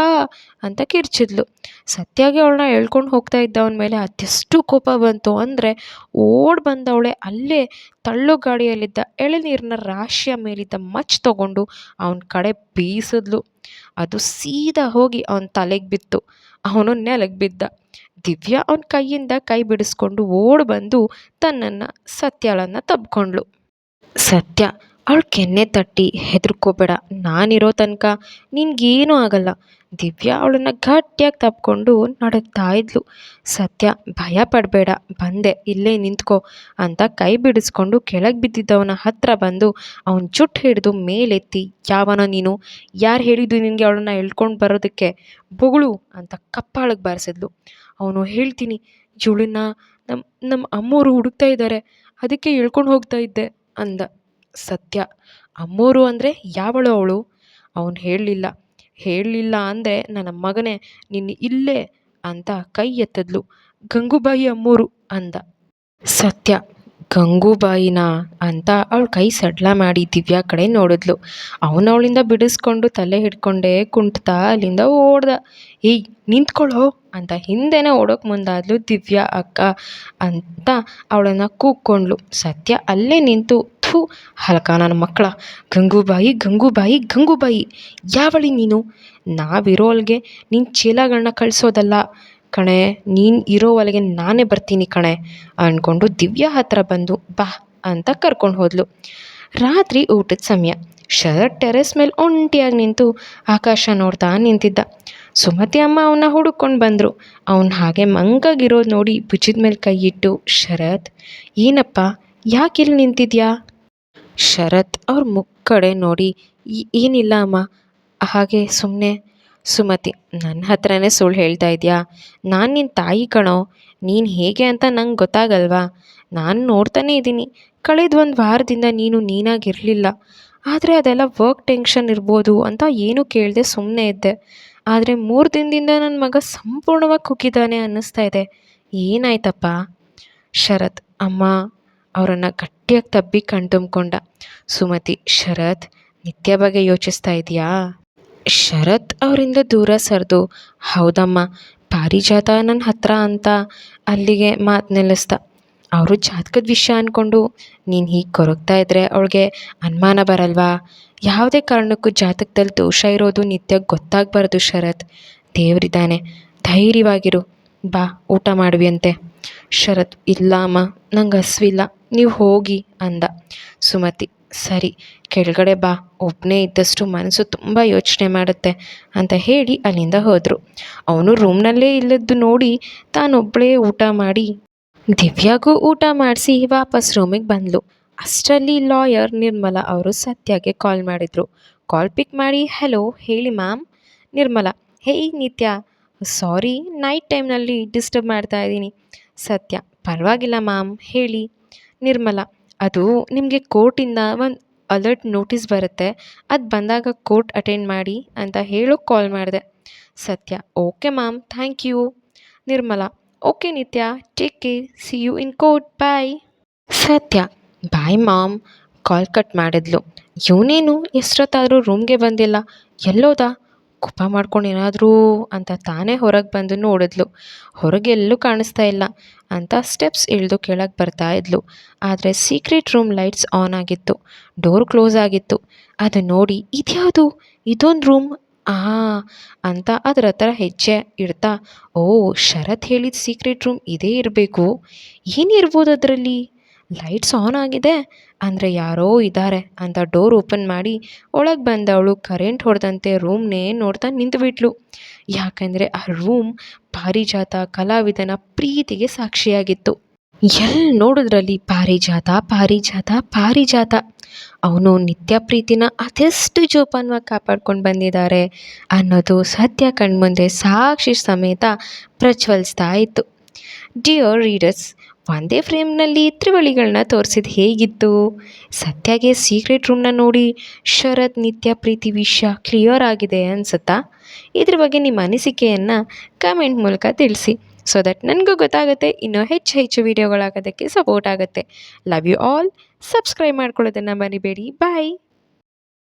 ಅಂತ ಕಿರ್ಚಿದ್ಲು. ಸತ್ಯಾಗೆ ಅವಳನ್ನ ಹೇಳ್ಕೊಂಡು ಹೋಗ್ತಾ ಇದ್ದವನ ಮೇಲೆ ಅದೆಷ್ಟು ಕೋಪ ಬಂತು ಅಂದರೆ, ಓಡ್ ಬಂದವಳೆ ಅಲ್ಲೇ ತಳ್ಳು ಗಾಡಿಯಲ್ಲಿದ್ದ ಎಳೆನೀರಿನ ರಾಶಿಯ ಮೇಲಿದ್ದ ಮಚ್ ತಗೊಂಡು ಅವನ ಕಡೆ ಬೀಸಿದ್ಲು. ಅದು ಸೀದಾ ಹೋಗಿ ಅವನ ತಲೆಗೆ ಬಿತ್ತು. ಅವನು ನೆಲಗೆ ಬಿದ್ದ. ದಿವ್ಯಾ ಅವನ ಕೈಯಿಂದ ಕೈ ಬಿಡಿಸ್ಕೊಂಡು ಓಡ್ ಬಂದು ತನ್ನನ್ನು ಸತ್ಯಳನ್ನು ತಬ್ಕೊಂಡ್ಳು. ಸತ್ಯ ಅವಳು ಕೆನ್ನೆ ತಟ್ಟಿ ಹೆದರ್ಕೋಬೇಡ. ನಾನಿರೋ ತನಕ. ನಿನಗೇನೂ ಆಗಲ್ಲ. ದಿವ್ಯಾ ಅವಳನ್ನು ಗಟ್ಟಿಯಾಗಿ ತಪ್ಪಿಕೊಂಡು ನಡಗ್ತಾ ಇದ್ಲು. ಸತ್ಯ, ಭಯ ಪಡಬೇಡ. ಬಂದೆ. ಇಲ್ಲೇ ನಿಂತ್ಕೋ ಅಂತ ಕೈ ಬಿಡಿಸ್ಕೊಂಡು ಕೆಳಗೆ ಬಿದ್ದಿದ್ದವನ ಹತ್ರ ಬಂದು ಅವನ ಜುಟ್ಟು ಹಿಡಿದು ಮೇಲೆತ್ತಿ, ಯಾವನೋ ನೀನು? ಯಾರು ಹೇಳಿದ್ದು ನಿನಗೆ ಅವಳನ್ನು ಎಳ್ಕೊಂಡು ಬರೋದಕ್ಕೆ? ಬೊಗಳು ಅಂತ ಕಪ್ಪಾಳಕ್ಕೆ ಬಾರಿಸಿದ್ಲು. ಅವನು ಹೇಳ್ತೀನಿ. ಜುಳನ್ನ ನಮ್ಮ ನಮ್ಮ ಅಮ್ಮೋರು ಹುಡುಕ್ತಾ ಇದ್ದಾರೆ ಅದಕ್ಕೆ ಎಳ್ಕೊಂಡು ಹೋಗ್ತಾ ಇದ್ದೆ ಅಂದ. ಸತ್ಯ. ಅಮ್ಮೋರು ಅಂದರೆ ಯಾವಳು ಅವಳು? ಅವನು ಹೇಳಲಿಲ್ಲ. ಹೇಳಲಿಲ್ಲ ಅಂದರೆ ನನ್ನ ಮಗನೇ ನಿನ್ನ ಇಲ್ಲೇ ಅಂತ ಕೈ ಎತ್ತಿದ್ಲು. ಗಂಗೂಬಾಯಿ ಅಮ್ಮೋರು ಅಂದ. ಸತ್ಯ. ಗಂಗೂಬಾಯಿನ ಅಂತ ಅವಳು ಕೈ ಸಡ್ಲ ಮಾಡಿ ದಿವ್ಯಾ ಕಡೆ ನೋಡಿದ್ಲು. ಅವನು ಅವಳಿಂದ ಬಿಡಿಸ್ಕೊಂಡು ತಲೆ ಹಿಡ್ಕೊಂಡೇ ಕುಂಟ್ತಾ ಅಲ್ಲಿಂದ ಓಡ್ದ. ಏಯ್ ನಿಂತ್ಕೊಳ್ಳೋ ಅಂತ ಹಿಂದೆನೇ ಓಡೋಕೆ ಮುಂದಾದ್ಲು ದಿವ್ಯಾ ಅಕ್ಕ ಅಂತ ಅವಳನ್ನು ಕೂಕ್ಕೊಂಡ್ಲು ಸತ್ಯ ಅಲ್ಲೇ ನಿಂತು ಥೂ ಹಲಕ ನನ್ನ ಮಕ್ಕಳ, ಗಂಗೂಬಾಯಿ ಗಂಗೂಬಾಯಿ ಗಂಗೂಬಾಯಿ, ಯಾವಳಿ ನೀನು? ನಾವಿರೋ ಅಲ್ಲಿಗೆ ನಿನ್ನ ಚೀಲಗಳನ್ನ ಕಳಿಸೋದಲ್ಲ. ಕಣೆ, ನೀನು ಇರೋ ಒಳಗೆ ನಾನೇ ಬರ್ತೀನಿ ಕಣೆ ಅಂದ್ಕೊಂಡು ದಿವ್ಯಾ ಹತ್ರ ಬಂದು ಬಾ ಅಂತ ಕರ್ಕೊಂಡು ಹೋದ್ಲು. ರಾತ್ರಿ ಊಟದ ಸಮಯ. ಶರತ್ ಟೆರೆಸ್ ಮೇಲೆ ಒಂಟಿಯಾಗಿ ನಿಂತು ಆಕಾಶ ನೋಡ್ತಾ ನಿಂತಿದ್ದ. ಸುಮತಿ ಅಮ್ಮ ಅವನ್ನ ಹುಡುಕೊಂಡು ಬಂದರು. ಅವನು ಹಾಗೆ ಮಂಗಾಗಿರೋದು ನೋಡಿ ಭುಜದ ಮೇಲೆ ಕೈ ಇಟ್ಟು, ಶರತ್, ಏನಪ್ಪ? ಯಾಕೆ ಇಲ್ಲಿ ನಿಂತಿದ್ಯಾ? ಶರತ್ ಅವ್ರ ಮುಖ ಕಡೆ ನೋಡಿ ಏನಿಲ್ಲ ಅಮ್ಮ. ಹಾಗೆ ಸುಮ್ಮನೆ ಸುಮತಿ ನನ್ನ ಹತ್ರನೇ ಸುಳ್ಳು ಹೇಳ್ತಾ ಇದೆಯಾ? ನಾನು ನಿನ್ನ ತಾಯಿ ಕಣೋ. ನೀನು ಹೇಗೆ ಅಂತ ನಂಗೆ ಗೊತ್ತಾಗಲ್ವಾ? ನಾನು ನೋಡ್ತಾನೇ ಇದ್ದೀನಿ. ಕಳೆದ ಒಂದು ವಾರದಿಂದ ನೀನು ನೀನಾಗಿರಲಿಲ್ಲ. ಆದರೆ ಅದೆಲ್ಲ ವರ್ಕ್ ಟೆನ್ಷನ್ ಇರ್ಬೋದು ಅಂತ ಏನೂ ಕೇಳದೆ ಸುಮ್ಮನೆ ಇದ್ದೆ. ಆದರೆ ಮೂರು ದಿನದಿಂದ ನನ್ನ ಮಗ ಸಂಪೂರ್ಣವಾಗಿ ಕುಗ್ಗಿದ್ದಾನೆ ಅನ್ನಿಸ್ತಾ ಇದೆ. ಏನಾಯ್ತಪ್ಪ? ಶರತ್, ಅಮ್ಮ ಅವರನ್ನು ಗಟ್ಟಿಯಾಗಿ ತಬ್ಬಿ ಕಣ್ತುಂಬ್ಕೊಂಡ ಸುಮತಿ, ಶರತ್, ನಿತ್ಯ ಬಗ್ಗೆ ಯೋಚಿಸ್ತಾ ಇದೆಯಾ? ಶರತ್ ಅವರಿಂದ ದೂರ ಸರಿದು. ಹೌದಮ್ಮ, ಪಾರಿಜಾತ ನನ್ನ ಹತ್ರ ಅಂತ ಅಲ್ಲಿಗೆ ಮಾತು ನಿಲ್ಲಿಸ್ದ. ಅವರು ಜಾತಕದ ವಿಷಯ ಅಂದ್ಕೊಂಡು ನೀನು ಹೀಗೆ ಕೊರಗ್ತಾ ಇದ್ರೆ ಅವಳಿಗೆ ಅನುಮಾನ ಬರಲ್ವಾ? ಯಾವುದೇ ಕಾರಣಕ್ಕೂ ಜಾತಕದಲ್ಲಿ ದೋಷ ಇರೋದು ನಿತ್ಯ ಗೊತ್ತಾಗಬಾರ್ದು ಶರತ್. ದೇವರಿದ್ದಾನೆ. ಧೈರ್ಯವಾಗಿರು. ಬಾ, ಊಟ ಮಾಡುವಿಯಂತೆ ಶರತ್, ಇಲ್ಲ ಅಮ್ಮ, ನಂಗೆ ಹಸ್ವಿಲ್ಲ. ನೀವು ಹೋಗಿ ಅಂದ. ಸುಮತಿ, ಸರಿ, ಕೆಳಗಡೆ ಬಾ ಒಬ್ಬನೇ ಇದ್ದಷ್ಟು ಮನಸ್ಸು ತುಂಬ ಯೋಚನೆ ಮಾಡುತ್ತೆ ಅಂತ ಹೇಳಿ ಅಲ್ಲಿಂದ ಹೋದರು. ಅವನು ರೂಮ್ನಲ್ಲೇ ಇಲ್ಲದ್ದು ನೋಡಿ ತಾನೊಬ್ಬಳೇ ಊಟ ಮಾಡಿ, ದಿವ್ಯಾಗೂ ಊಟ ಮಾಡಿಸಿ ವಾಪಸ್ ರೂಮಿಗೆ ಬಂದಳು ಅಷ್ಟರಲ್ಲಿ ಲಾಯರ್ ನಿರ್ಮಲಾ ಅವರು ಸತ್ಯಗೆ ಕಾಲ್ ಮಾಡಿದರು. ಕಾಲ್ ಪಿಕ್ ಮಾಡಿ, ಹಲೋ, ಹೇಳಿ ma'am. Nirmala hey Nitya, sorry, night ಟೈಮ್ನಲ್ಲಿ ಡಿಸ್ಟರ್ಬ್ ಮಾಡ್ತಾ ಇದ್ದೀನಿ. ಸತ್ಯ, ಪರವಾಗಿಲ್ಲ ಮ್ಯಾಮ್, ಹೇಳಿ. ನಿರ್ಮಲಾ, ಅದು ನಿಮಗೆ ಕೋರ್ಟಿಂದ ಒಂದು ಅಲರ್ಟ್ ನೋಟಿಸ್ ಬರುತ್ತೆ. ಅದು ಬಂದಾಗ ಕೋರ್ಟ್ ಅಟೆಂಡ್ ಮಾಡಿ ಅಂತ ಹೇಳೋಕ್ಕೆ ಕಾಲ್ ಮಾಡಿದೆ. Satya okay ma'am thank you Nirmala okay Nitya take care see you in court bye Satya bye ma'am call cut ಮಾಡಿದ್ಲು. ಇವನೇನು ಎಷ್ಟೊತ್ತಾದರೂ ರೂಮ್ಗೆ ಬಂದಿಲ್ಲ. ಎಲ್ಲೋದ? ಕೋಪ ಮಾಡ್ಕೊಂಡು ಏನಾದರೂ ಅಂತ ತಾನೇ ಹೊರಗೆ ಬಂದು ನೋಡಿದ್ಲು. ಹೊರಗೆ ಎಲ್ಲೂ ಕಾಣಿಸ್ತಾ ಇಲ್ಲ ಅಂತ ಸ್ಟೆಪ್ಸ್ ಇಳಿದು ಕೆಳಗೆ ಬರ್ತಾ ಇದ್ಲು. ಆದರೆ ಸೀಕ್ರೆಟ್ ರೂಮ್ ಲೈಟ್ಸ್ ಆನ್ ಆಗಿತ್ತು. ಡೋರ್ ಕ್ಲೋಸ್ ಆಗಿತ್ತು. ಅದು ನೋಡಿ ಇದ್ಯಾವುದು? ಇದೊಂದು ರೂಮ್ ಆ, ಅಂತ ಅದರ ಹತ್ರ ಹೆಜ್ಜೆ ಇಡ್ತಾ, ಓ, ಶರತ್ ಹೇಳಿದ ಸೀಕ್ರೆಟ್ ರೂಮ್ ಇದೇ ಇರಬೇಕು. ಏನಿರ್ಬೋದು ಅದರಲ್ಲಿ? ಲೈಟ್ಸ್ ಆನ್ ಆಗಿದೆ. ಅಂದರೆ ಯಾರೋ ಇದ್ದಾರೆ ಅಂತ ಡೋರ್ ಓಪನ್ ಮಾಡಿ ಒಳಗೆ ಬಂದವಳು ಕರೆಂಟ್ ಹೊಡೆದಂತೆ ರೂಮ್ನೇ ನೋಡ್ತಾ ನಿಂತುಬಿಟ್ಲು. ಯಾಕಂದರೆ ಆ ರೂಮ್ ಪಾರಿಜಾತ ಕಲಾವಿದನ ಪ್ರೀತಿಗೆ ಸಾಕ್ಷಿಯಾಗಿತ್ತು. ಎಲ್ಲಿ ನೋಡಿದ್ರಲ್ಲಿ ಪಾರಿಜಾತ ಪಾರಿಜಾತ ಪಾರಿಜಾತ. ಅವನು ನಿತ್ಯ ಪ್ರೀತಿನ ಅದೆಷ್ಟು ಜೋಪಾನವಾಗಿ ಕಾಪಾಡ್ಕೊಂಡು ಬಂದಿದ್ದಾರೆ ಅನ್ನೋದು ಸತ್ಯ ಕಣ್ಮುಂದೆ ಸಾಕ್ಷಿ ಸಮೇತ ಪ್ರಜ್ವಲಿಸ್ತಾ ಇತ್ತು. ಡಿಯರ್ ರೀಡರ್ಸ್ ಒಂದೇ ಫ್ರೇಮ್ನಲ್ಲಿ ತ್ರಿವಳಿಗಳನ್ನ ತೋರಿಸಿದ ಹೇಗಿತ್ತು? ಸತ್ಯಾಗೆ ಸೀಕ್ರೆಟ್ ರೂಮ್ನ ನೋಡಿ ಶರತ್, ನಿತ್ಯ, ಪ್ರೀತಿ ವಿಷಯ ಕ್ಲಿಯರ್ ಆಗಿದೆ ಅನ್ಸುತ್ತಾ? ಇದ್ರ ಬಗ್ಗೆ ನಿಮ್ಮ ಅನಿಸಿಕೆಯನ್ನು ಕಮೆಂಟ್ ಮೂಲಕ ತಿಳಿಸಿ. ಸೊ ದಟ್ ನನಗೂ ಗೊತ್ತಾಗುತ್ತೆ, ಇನ್ನೂ ಹೆಚ್ಚು ಹೆಚ್ಚು ವೀಡಿಯೋಗಳಾಗೋದಕ್ಕೆ ಸಪೋರ್ಟ್ ಆಗುತ್ತೆ. ಲವ್ ಯು ಆಲ್ ಸಬ್ಸ್ಕ್ರೈಬ್ ಮಾಡ್ಕೊಳ್ಳೋದನ್ನು ಮರಿಬೇಡಿ. ಬಾಯ್